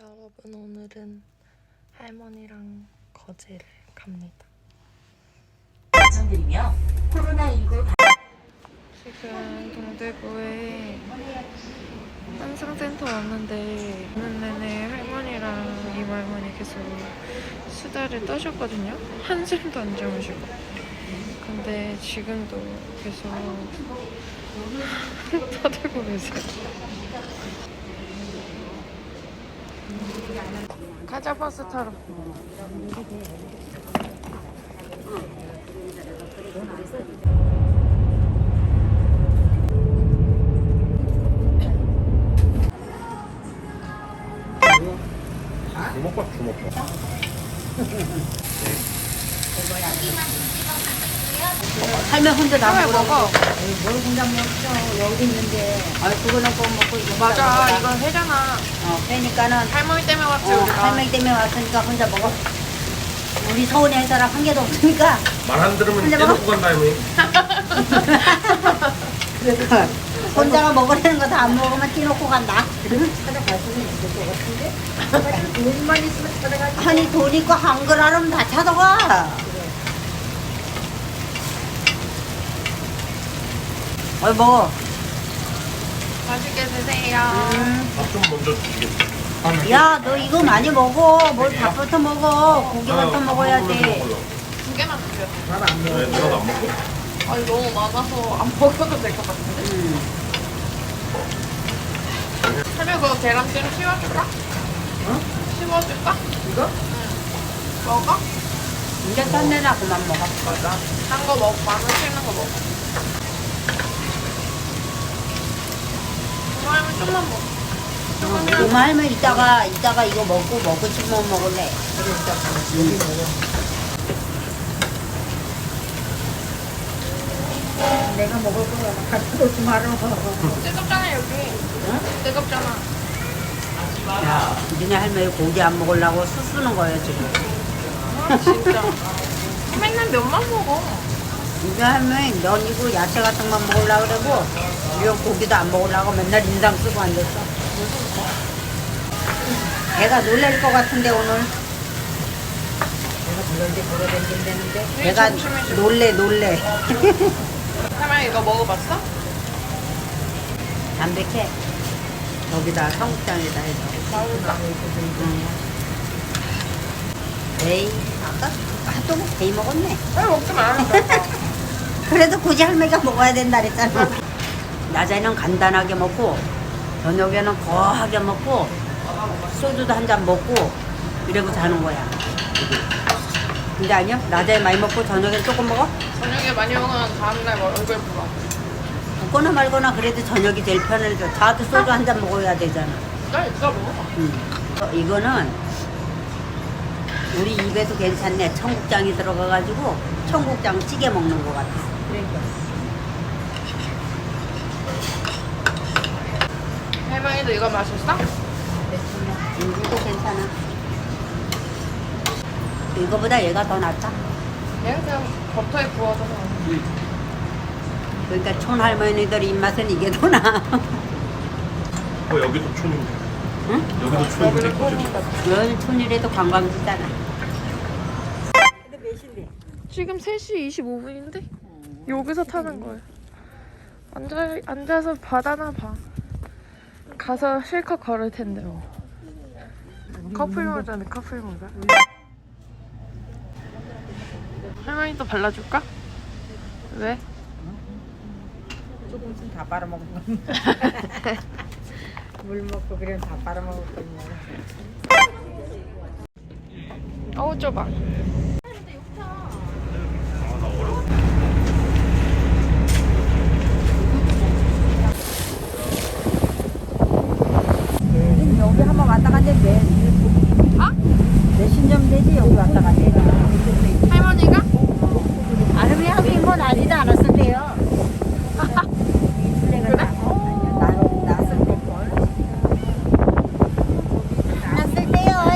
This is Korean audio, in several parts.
여러분 오늘은 할머니랑 거제를 갑니다. 말씀드리며 코로나19 지금 동대구에 한상센터 왔는데 오는 내내 할머니랑 이모할머니 계속 수다를 떠셨거든요. 한숨도 안 주무시고. 근데 지금도 계속 떠들고 계세요. 가자 버스 타러. 주먹밥 주먹밥 할매 혼자 다왜 먹어. 먹어? 뭘 혼자 먹죠? 여기 있는데. 아, 그거는 꼭 먹고 이거 맞아, 혼자 이건 회잖아. 먹어. 어, 그러니까는 할머니 때문에 왔지 어, 우리가. 할머니 때문에 왔으니까 혼자 먹어. 우리 서운해 할 사람 한 개도 없으니까. 말 안 들으면 혼자 떼놓고 간다 이미 혼자가 먹으려는 거 다 안 먹으면 띠놓고 간다. 그러면 찾아갈 수는 있을 것 같은데. 돈만 있으면 찾아가지. 아니 돈 있고 한글 하면 다 찾아가. 어이 먹어. 맛있게 드세요. 음. 밥좀 먼저 주시겠어 야, 너 이거 많이 먹어. 뭘 밥부터 먹어. 고기부터 먹어야 돼. 두 개만 주세요. 왜 누나도 안 먹고? 아니 너무 많아서 안 먹어도 될 것 같은데? 음. 할머니 그거 계란찜 씌워줄까? 응? 씌워줄까? 이거? 응. 먹어? 이제 짠내나 그만 먹어. 맞아. 단거 먹어. 마늘 씹는 거 먹어. 이거 할머니 좀만 먹어. 조금이라도. 이모 할머니 이따가 이따가 이거 먹고 먹고 싶으면 먹을래. 내가 먹을 거야. 갖다 놓지 말아. 뜨겁잖아 여기. 뜨겁잖아. 야, 니네 할머니 고기 안 먹으려고 수 쓰는 거야 지금. 아 진짜. 맨날 면만 먹어. 니네 할머니 넌 이거 야채 같은 것만 먹으려고 그러고 이런 고기도 안 먹으려고 맨날 인상 쓰고 앉았어. 걔가 놀랄 것 같은데 오늘. 내가. 놀래 놀래. 할머니 이거 먹어봤어? 담백해. 여기다 청국장에다 해서. 응. 에이, 아까 핫도그 데이 먹었네. 왜 먹지 말라니까. 그래도 굳이 할머니가 먹어야 된다 그랬잖아. 낮에는 간단하게 먹고, 저녁에는 거하게 먹고, 소주도 한 잔 먹고, 이러고 자는 거야. 근데 아니야? 낮에 많이 먹고 저녁에 조금 먹어? 저녁에 많이 먹으면 다음날 뭐 얼굴 부어. 먹거나 말거나 그래도 저녁이 제일 편해져. 자도 소주 한 잔 먹어야 되잖아. 나 이거 먹어. 음. 어, 이거는 우리 입에도 괜찮네. 청국장이 들어가가지고 청국장 찌개 먹는 것 같아. 할머니도 이거 맛있어? 음, 이거 괜찮아. 이거보다 얘가 더 낫다. 얘는 그냥 버터에 구워서 그러니까 촌 할머니들 입맛은 이게 더 나아. 어 여기도 촌인데 응? 여기도 촌인데 거기 열 촌이라도 관광지잖아. 지금 3시 25분인데 여기서 타는 거예요. 앉아, 앉아서 바다나 봐. 가서 실컷 걸을 텐데 뭐. 커플 모자네 커플 모자. 할머니도 발라줄까? 왜? 조금씩 다 빨아먹는 물 먹고 그냥 다 빨아먹을 거냐. 어우 좁아. 여기 한번 왔다 갔는데 몇, 아? 몇십 년 되지 여기 왔다 갔는데. 할머니가? 아름이 하긴 건 아니지 않았을 때요. 그래? 났을.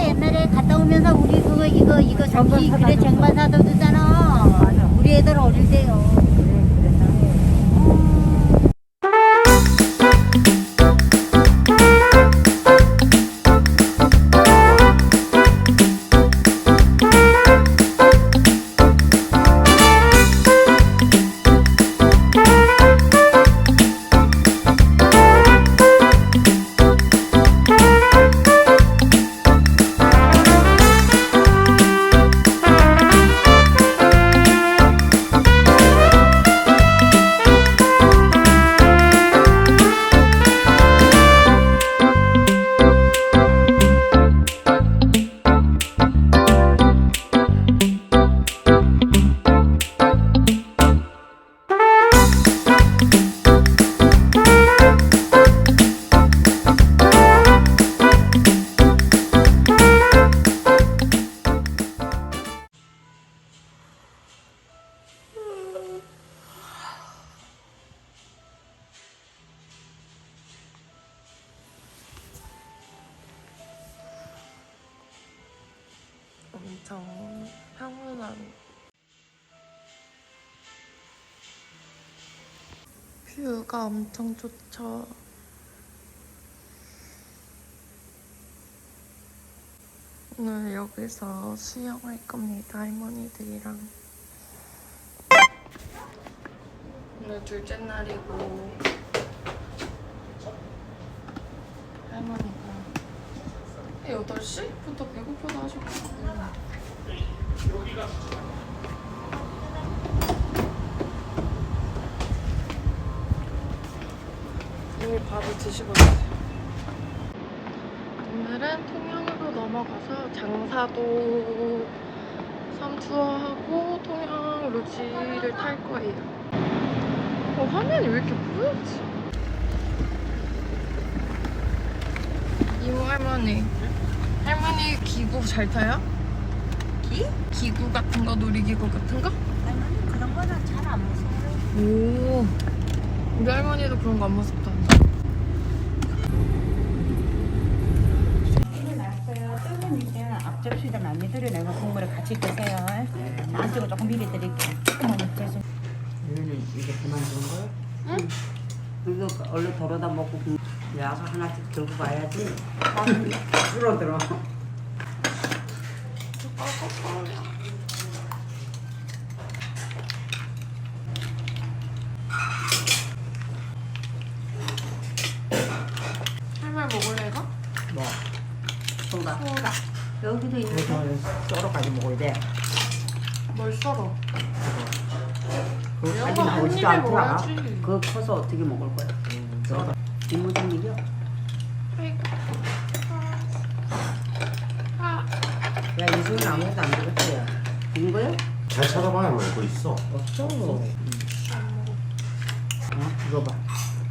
옛날에 갔다 오면서 우리 그거 이거 이거 저기 그래 쟁반 사다 주잖아. 우리 애들 어릴 때요. 엄청 평온한 뷰가 엄청 좋죠. 오늘 여기서 수영할 겁니다, 할머니들이랑. 오늘 둘째 날이고 할머니가 8시부터 배고프다 하셨거든요. 이미 밥을 드시고 있어요. 오늘은 통영으로 넘어가서 장사도 섬 투어하고 통영 루지를 탈 거예요. 어, 화면이 왜 이렇게 뿌옇지? 이모 할머니. 할머니 기구 잘 타요? 기? 기구 같은 거, 놀이기구 같은 거? 할머니 그런 거는 잘 안 무서워요. 오. 우리 할머니도 그런 거 안 무섭다. 났어요. 뜨거운 이제 앞접시에다 많이 들여내고 국물에 같이 드세요. 안쪽으로 조금 비벼드릴게요. 조금만 드세요. 이거는 이게 그만 두는 거야? 응. 이거 얼른 덜어다 먹고 야가 하나씩 들고 가야지. 줄어들어. 할머니 먹을래 이거? 뭐? 소다. 여기도 있는 거. 썰어가지 먹어야 돼. 뭘 썰어? 그거 입에 않더라. 그거 커서 어떻게 먹을 거야? 썰어. 이모 좀 이겨. 아이고. 아. 야, 이 손은 아무것도 안 들었지? 야. 인 거야? 잘 찾아봐야 뭐 이거 있어. 없어. 어? 이거 봐.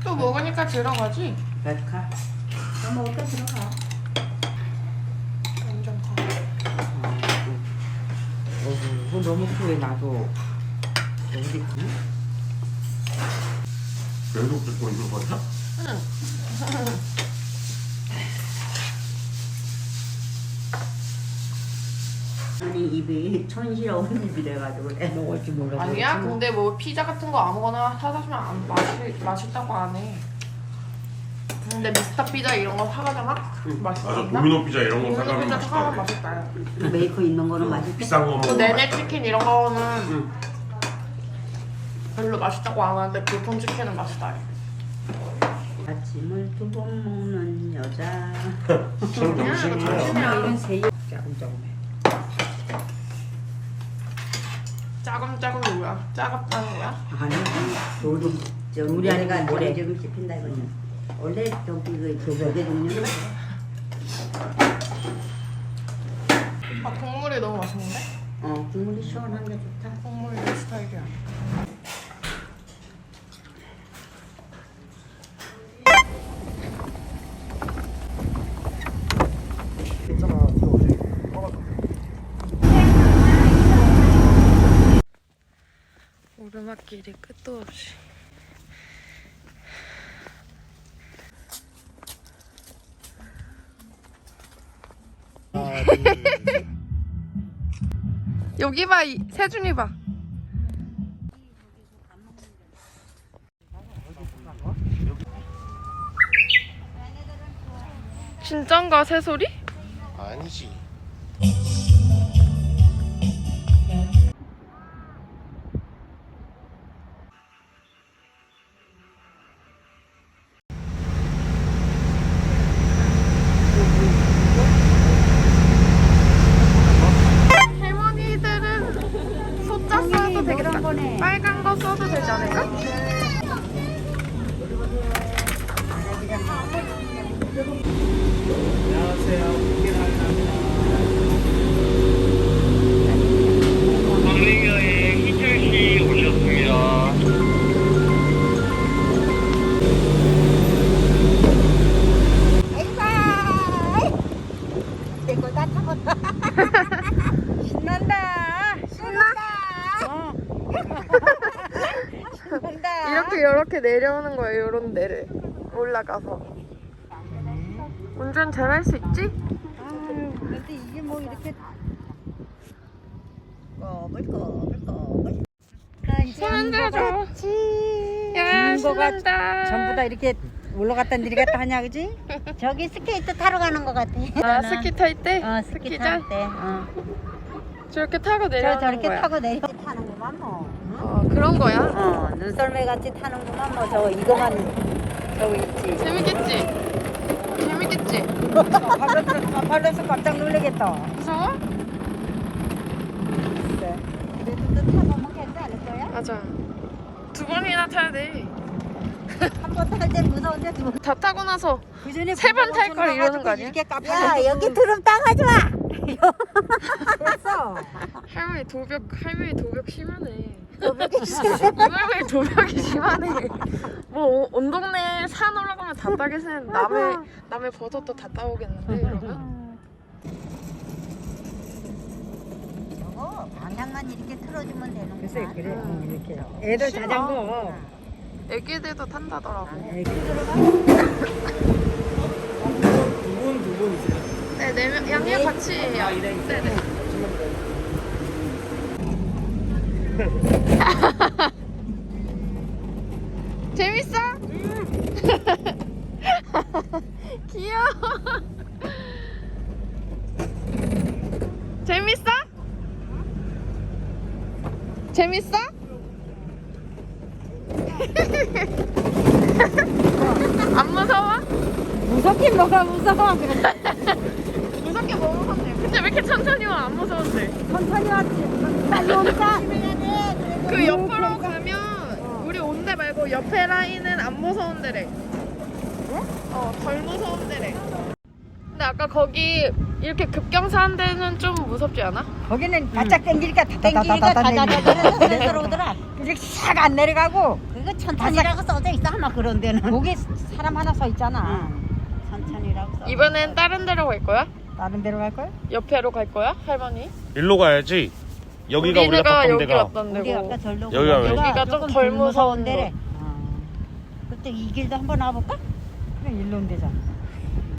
또 먹으니까 들어가지? 백카. 너 먹을 때 들어가. 완전 커. 어, 그거 너무 크게 놔도 어디 가? 면도 뜯고 있는 거야? 아니 입이 촌스러운 입이래가지고 그래. 먹을 줄 몰라. 아니야? 근데 뭐 피자 같은 거 아무거나 사다 주면 안 맛이 맛있다고 안 해. 근데 미스터 피자 이런 거 사가잖아? 맞아 맛있다. 도미노 피자 이런 거 사가면 피자 사가면 맛있다. 맛있다. 그 메이커 있는 거는 맛있대. 비싼 거 맛있다. 치킨 이런 거는 응. 별로 맛있다고 안 하는데 보통 치킨은 맛있다. 아침을 두 번 먹는 여자. 참 정신이야. 이건 세 조금 조금 해. 짜금 짜금 뭐야? 짜갑다는 거야? 아니, 요즘 저 우리 아이가 모래 좀 씹힌다 이거는. 원래 저기 그 조개 종류는 아 국물이 너무 맛있는데? 어 국물이 시원한 게 좋다. 국물이 내 스타일이야. 괜찮아. 이거 어디 꺼놔도 돼. 오르막 길이 끝도 없이. 여기 봐, 이- 세준이 봐. 진짠가 새소리? 아니지. 이렇게 이렇게 내려오는 거예요. 이런 데를 올라가서. 운전 잘할 수 있지? 근데 이게 뭐 이렇게 꺼물꺼물꺼물. 야, 신난다. 전부 다 이렇게 올라갔다 내리갔다 하냐 그지? 저기 스케이트 타러 가는 것 같아. 아, 스키 탈 때? 어, 스키 탈 때. 어. 저렇게 타고 내려. 저렇게 거야. 타고 내려. 타는 거만 뭐. 어, 그런 거야? 어 눈썰매 같이 타는구만 뭐 저거 이거만 저거 있지. 재밌겠지? 재밌겠지? 발렸어 발렸어 깜짝 놀라겠다. 무서워? 글쎄. 그래도 또 타보면 괜찮을 거야? 맞아. 두 번이나 타야 돼. 한번 탈때 무서운데 두 번. 다 타고 나서 그 전에 세 번 탈 걸 이러는 거 아니야? 이렇게 야 여기 드럼 땅하지 마. 됐어. 할머니 도벽, 할머니 도벽 심하네. 도벽이 할머니 도벽이 심하네. 뭐, 온 동네 산 올라가면 다 따겠는 남의, 남의 버섯도 다 따오겠는데, 이러면? 저거 방향만 이렇게 틀어주면 되는 거야. 글쎄 그래 음. 이렇게 애들. 자전거 애기들도 탄다더라고. 두분 두 분이세요? 네, 네 명, 양념 같이 해요. 네네. 재밌어? 귀여워. 재밌어? 재밌어? 안 무서워? 뭐가 무서워. 그래. 무섭게 먹었네. 근데 왜 이렇게 천천히 와? 안 무서운데. 천천히 왔지. 빨리 오니까. 그 옆으로 가면 우리 온데 말고 옆에 라인은 안 무서운 데래. 어, 덜 무서운 데래. 근데 아까 거기 이렇게 급경사한 데는 좀 무섭지 않아? 거기는 바짝 당기니까 땡기니까 다다다다다 다 다다다다 내려오더라. 이렇게 싹안 내려가고 그거 천천히라고 써져 있어 아마 그런 데는. 거기 사람 하나 서 있잖아. 이번엔 다른 데로 갈 거야? 다른 데로 갈 거야? 옆에로 갈 거야? 할머니? 일로 가야지. 여기가 우리가 봤던 여기 데가. 왔던 우리 데고. 아까 절로 여기가 왜? 여기가 좀덜 무서운 데래. 그때 이 길도 한번 와볼까? 그래 일로 온 데잖아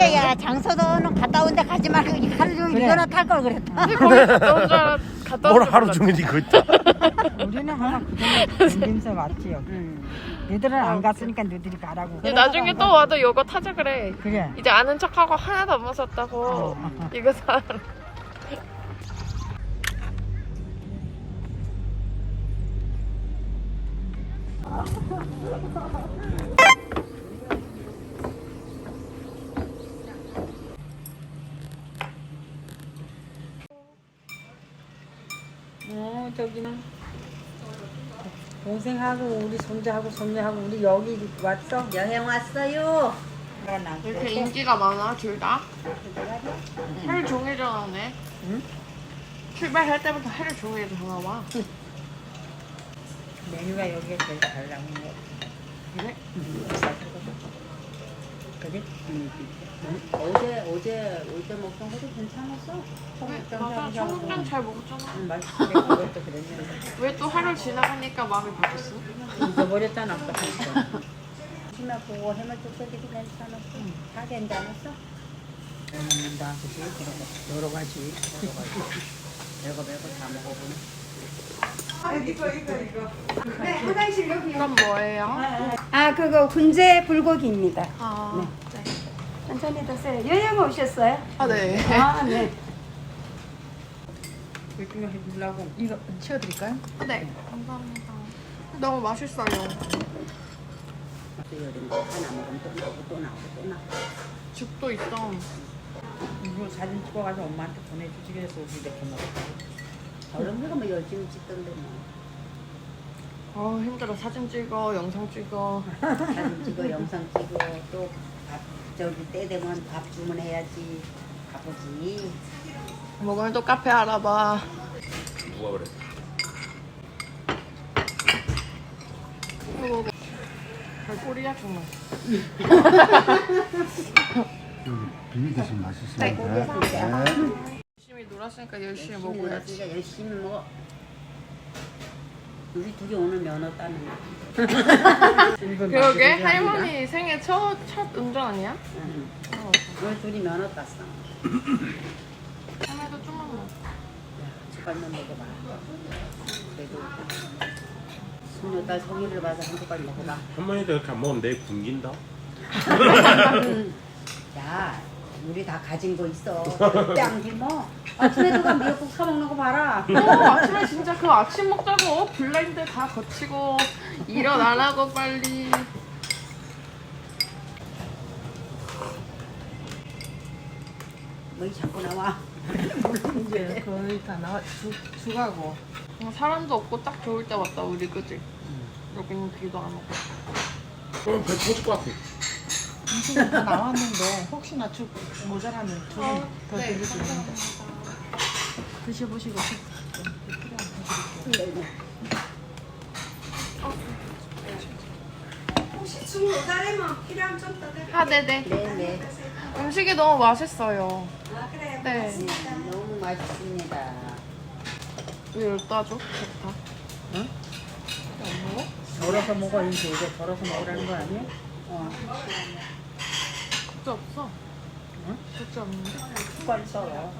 야 장소도는 갔다 온데 가지 말고 이 하루 종일 그래. 이거나 탈 걸 그랬다. 근데 거기 갔다 온줄 알았, 갔다 온뭘줄 하루 몰랐지. 종일 이거 있다. 우리는 하나 그림서 왔지 여기 응. 얘들은 아, 안 갔으니까 너희들이 가라고 근데 나중에 또 와도 이거 타자 그래. 그래 이제 아는 척하고 하나도 안 무섭다고. 어. 이거 사. 어 저기는 동생하고 우리 손자하고 손녀하고 우리 여기 왔어 여행 왔어요. 이렇게 인기가 많아 둘 다. 하루 종일 전화네. 응? 출발할 때부터 하루 종일 전화 와. 메뉴가 여기에 제일 잘 나오는 거 그래? 그지? 어제 어제 올 때 먹던 것도 괜찮았어. 맞아. 청국장 잘 먹었잖아. 응, 맛있게 그것도 그랬는데 왜 또 하루 지나가니까 마음이 바뀌었어? 잊어버렸잖아 아까 보니까. 심해 보고 해물국수도 괜찮았어. 다 괜찮았어. 잘 먹는다 그지? 그러고 여러 가지 여러 가지 별거 별거 다 먹어보 네 이건 뭐예요? 아, 그거 훈제 불고기입니다. 아, 네. 천천히 드세요. 여행 오셨어요? 아 네. 아, 네. 이거 해주려고 이거 치워드릴까요? 네. 감사합니다. 너무 맛있어요. 죽도 있어. 이거 사진 찍어가지고 엄마한테 보내주지 그래서 우리 이렇게 먹었다고 얼른 뭐 열심히 찍던데 뭐. 아 힘들어. 사진 찍어, 영상 찍어. 사진 찍어 영상 찍어 또 밥 저기 때 되면 밥 주문해야지 바쁘지. 먹으면 또 카페 알아봐. 누가 그래? 이거 먹어. 발꼬리야 정말. 비비 드시면 맛있습니다. 네. 열심히 놀았으니까 열심히 먹어야지. 그러니까 열심히 먹어. 우리 둘이 오늘 면허 따는 거. 그러게 할머니 생애 첫, 첫 운전 아니야? 응. 어. 오늘 둘이 면허 땄어. 할머니도 좀만 먹어. 숟갈만 먹어봐. 그래도 손녀딸 성의를 봐서 한 숟갈 먹어봐. 할머니도 그렇게 안 먹으면 내일 굶긴다. 야, 우리 다 가진 거 있어. 짱지 뭐. 아침에도 가 미역국 사 먹는 거 봐라. 어, 아침에 진짜 그 아침 먹자고 블라인드 다 거치고 일어나라고 빨리. 뭐 자꾸 나와. 이제 거의 다 나와 죽 죽하고 어, 사람도 없고 딱 좋을 때 왔다 우리 그지? 여기는 비도 안 오고. 그럼 배 터질 것 같아. 음식이 다 나왔는데 혹시나 죽 모자라면 조금 어, 더 네, 드릴 수 있는데 드셔보시고 혹시 죽 모자라면 필요하면 좀더 드릴게요. 아 네네. 네네. 음식이 너무 맛있어요. 아 그래요. 네. 고맙습니다. 너무 맛있습니다. 왜 열다 줘? 좋다. 덜어서 먹어 이제 이제 덜어서 먹으라는 거 아니야? 어, 국자 없어. 응? 국자 없는데. 숟갈 썰어.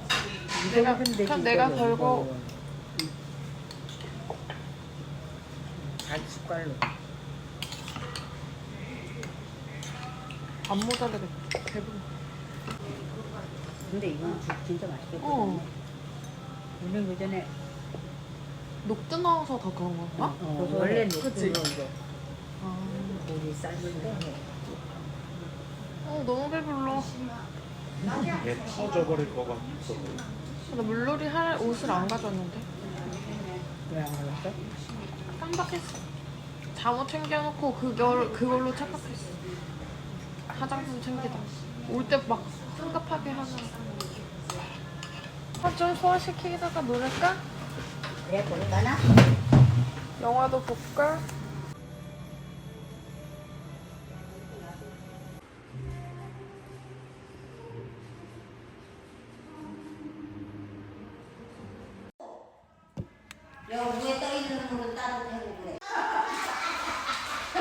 내가- 되지, 그럼 내가 이거는. 덜고. 잘 숟갈로. 안 모자르겠다. 배부르. 근데 이건 죽 진짜 맛있겠다. 어. 우리 그 전에 녹두 넣어서 더 그런 건가? 어, 그거 원래 그치? 녹두로 이제 아. 우리 삶은데 어 너무 배불러. 얘 터져버릴 것 같아. 나 물놀이 할 옷을 안 가져왔는데. 왜안 갈랐어? 깜빡했어. 잠옷 챙겨놓고 그걸 그걸로 착각했어. 화장품 챙기다. 올 때 막 성급하게 하는. 아좀 소화시키다가 노를까? 그래 볼까나? 영화도 볼까?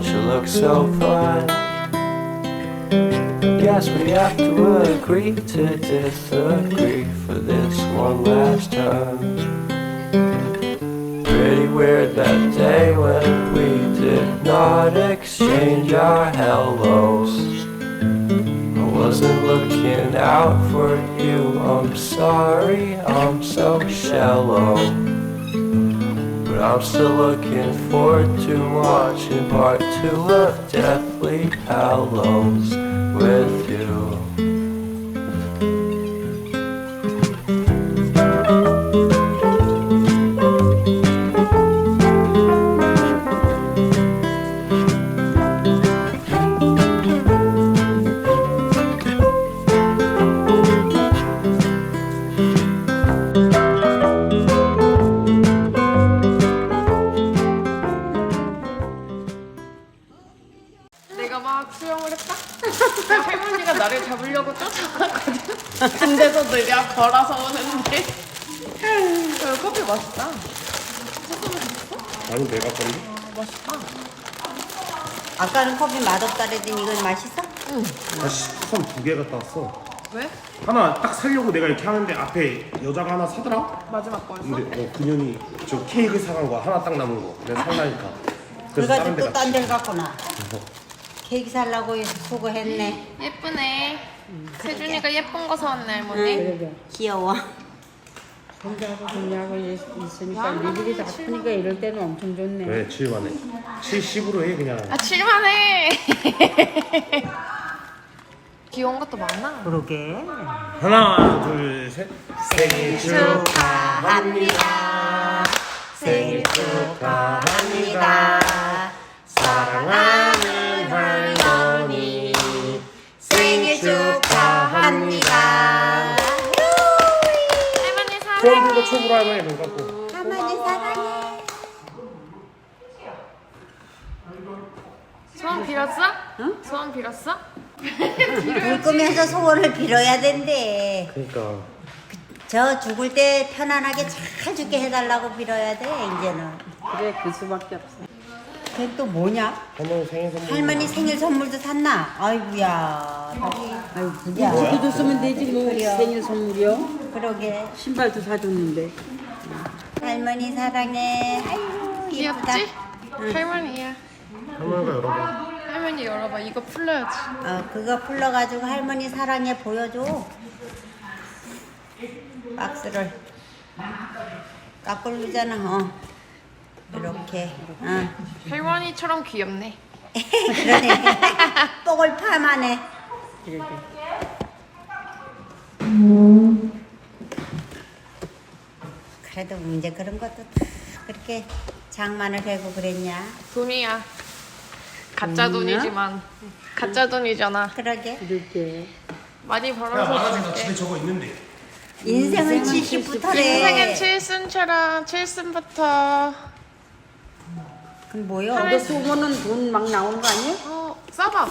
Thought you looked so fine. Guess we have to agree to disagree for this one last time. Pretty weird that day when we did not exchange our hellos. I wasn't looking out for you. I'm sorry, I'm so shallow. I'm still looking forward to watching part two of Deathly Hallows with you. 커피 맛없다 그랬더니 이건 맛있어? 아씨 선두 개 갖다 왔어 왜? 하나 딱 살려고 내가 이렇게 하는데 앞에 여자가 하나 사더라? 마지막 거였어? 근데 어 그년이 저 케이크 사간 거 하나 딱 남은 거 내가 살라니까 그래서 다른 그래가지고 데 또딴 갔지 데를 갔구나. 케이크 살라고 해서 수고했네. 예쁘네. 세준이가 예쁜 거 사왔네 할머니. 귀여워. 동료하고 있으니까 니들이 아프니까 이럴 때는 엄청 좋네. 왜 7만에 70으로 해 그냥 아 칠만해. 귀여운 것도 많아. 그러게. 하나 둘 셋 생일 축하합니다. 생일 축하합니다. 촉으로 할머니 눈 감고 할머니 사랑해. 소원 빌었어? 응? 소원 빌었어? 불 끄면서 소원을 빌어야 된대. 그러니까 저 죽을 때 편안하게 잘 죽게 해달라고 빌어야 돼 이제는. 그래 그 수밖에 없어. 그게 또 뭐냐? 할머니 생일 선물 할머니 생일 선물도 샀나? 아이고야. 아유 그게 야. 그도 쓰면 되지 뭐. 생일 선물이요. 그러게. 신발도 사줬는데. 할머니 사랑해. 아이고 예쁘다. 귀엽지? 할머니야. 할머니가 열어봐 할머니 열어봐. 이거 풀러야지. 어 그거 풀러가지고 할머니 사랑해 보여줘. 박스를 까꿀르잖아. 어. 이렇게. 어. 할머니처럼 귀엽네. 그러네. 뽕을 파마네. 그러게. 그래도 이제 그런 것도 다 그렇게 장만을 하고 그랬냐? 돈이야. 가짜 돈이지만 가짜 돈이잖아. 그러게. 이렇게. 많이 야 벌어서 만화지 나 줄게. 집에 저거 있는데 인생은 70부터래. 인생은 칠순처럼 칠순부터 그 뭐요? 근데 소문은 돈막 나오는 거 아니야? 어 써봐.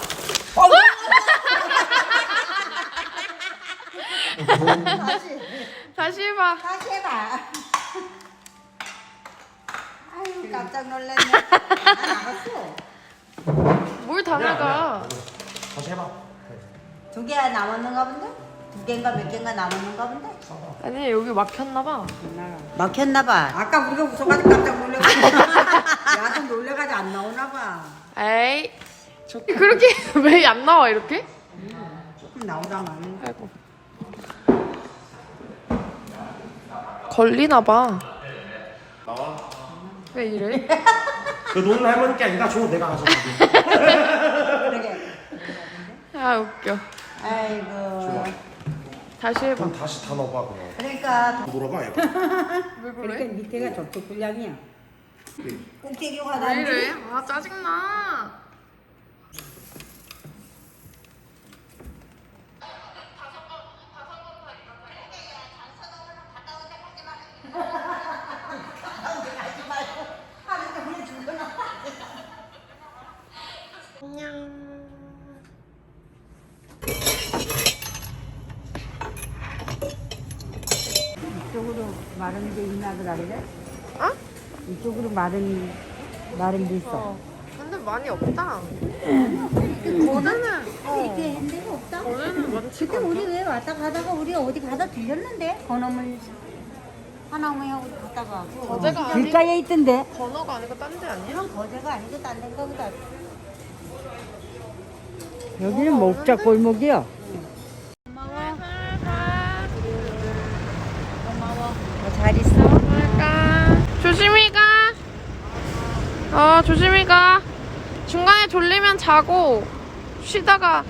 다시 해봐. 다시 해봐. 아유 깜짝 놀랐네. 아, 나갔어. 뭘 다 나가. 다시 해봐 두 개가 남았는가 본데? 두 개인가 몇 개인가 남았는가 본데? 아니 여기 막혔나 봐. 막혔나 봐. 아까 우리가 웃어가지고 깜짝 놀래가지고. 야도 놀래가지고 안 나오나 봐. 에이. 그렇게 왜 안 나와 이렇게? 조금 나오다만. 아이고. 걸리나 봐. 왜 이래? 그 돈은 할머니께 아니다 줘 내가 가져갈게 그러게. 아 웃겨. 아이고. 다시 해봐. 돈 다시 다 넣어봐 그럼 그러니까 물어봐 얘가 왜 그러니까 그래? 밑에가 저쪽 분량이야. 꼭대기가 왜 나는데. 이래? 아 짜증나. 안녕. 이쪽으로 마른 데 있나 그래? 어? 이쪽으로 마른 마른 데 있어. 어. 근데 많이 없다. 거제는 어. 한 데가 없다. 거제는 많지가 그때 않다. 우리 왜 왔다 가다가 우리 어디 가다 들렸는데? 건어물 하나무하고 갔다가. 거제가 아니 길가에 있던데. 번호가 아니고 딴 데 아니야? 이런 거제가 아니고 딴 데인가 보다. 여기는 목자 골목이야. 잘 있어. 갈까? 조심히 가. 어, 조심히 가. 중간에 졸리면 자고 쉬다가